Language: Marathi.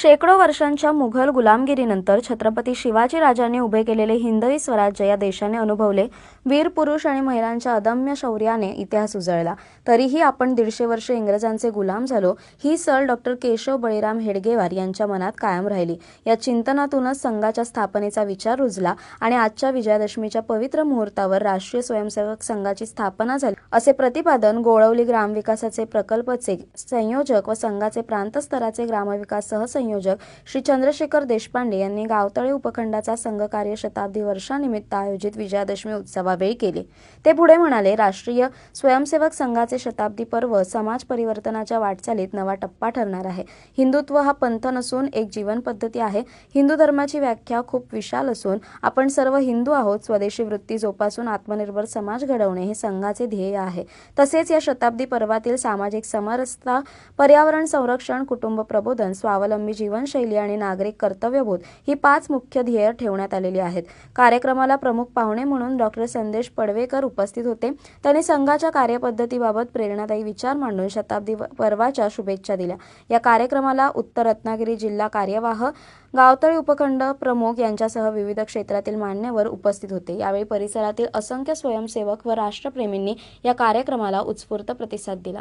शेकडो वर्षांच्या मुघल गुलामगिरीनंतर छत्रपती शिवाजी राजांनी उभे केलेले हिंदवी स्वराज्य या देशाने अनुभवले. वीर पुरुष आणि महिलांच्या अदम्य शौर्याने इतिहास उजळला. तरीही आपण दीडशे वर्ष इंग्रजांचे गुलाम झालो ही सल डॉक्टर केशव बळीराम हेडगेवार यांच्या मनात कायम राहिली. या चिंतनातूनच संघाच्या स्थापनेचा विचार रुजला आणि आजच्या विजयादशमीच्या पवित्र मुहूर्तावर राष्ट्रीय स्वयंसेवक संघाची स्थापना झाली. असे प्रतिपादन गोळवली ग्रामविकासाचे प्रकल्पचे संयोजक व संघाचे प्रांतस्तराचे ग्रामविकास सहसंयोजक श्री चंद्रशेखर देशपांडे यांनी गावतळे उपखंडाचा संघकार्य शताब्दी वर्षानिमित्त आयोजित विजयादशमी उत्सवावेळी केले. ते पुढे म्हणाले राष्ट्रीय स्वयंसेवक संघाचे शताब्दी पर्व समाज परिवर्तनाच्या वाटचालीत नवा टप्पा ठरणार आहे. हिंदुत्व हा पंथ नसून एक जीवन पद्धती आहे. हिंदू धर्माची व्याख्या खूप विशाल असून आपण सर्व हिंदू आहोत. स्वदेशी वृत्ती जोपासून आत्मनिर्भर समाज घडवणे हे संघाचे ध्येय आहे. तसेच या शताब्दी पर्वातील सामाजिक समरसता पर्यावरण संरक्षण कुटुंब प्रबोधन स्वावलंबी जीवनशैली आणि नागरिक कर्तव्यबोध ही पाच मुख्य ध्येय ठेवण्यात आलेली आहेत. कार्यक्रमाला प्रमुख पाहुणे म्हणून डॉक्टर संदेश पडवेकर उपस्थित होते. त्यांनी संघाच्या कार्यपद्धतीबाबत प्रेरणादायी विचार मांडून शताब्दी पर्वाच्या शुभेच्छा दिल्या. या कार्यक्रमाला उत्तर रत्नागिरी जिल्हा कार्यवाह गावतळी उपखंड प्रमुख यांच्यासह विविध क्षेत्रातील मान्यवर उपस्थित होते. यावेळी परिसरातील असंख्य स्वयंसेवक व राष्ट्रप्रेमींनी या कार्यक्रमाला उत्स्फूर्त प्रतिसाद दिला.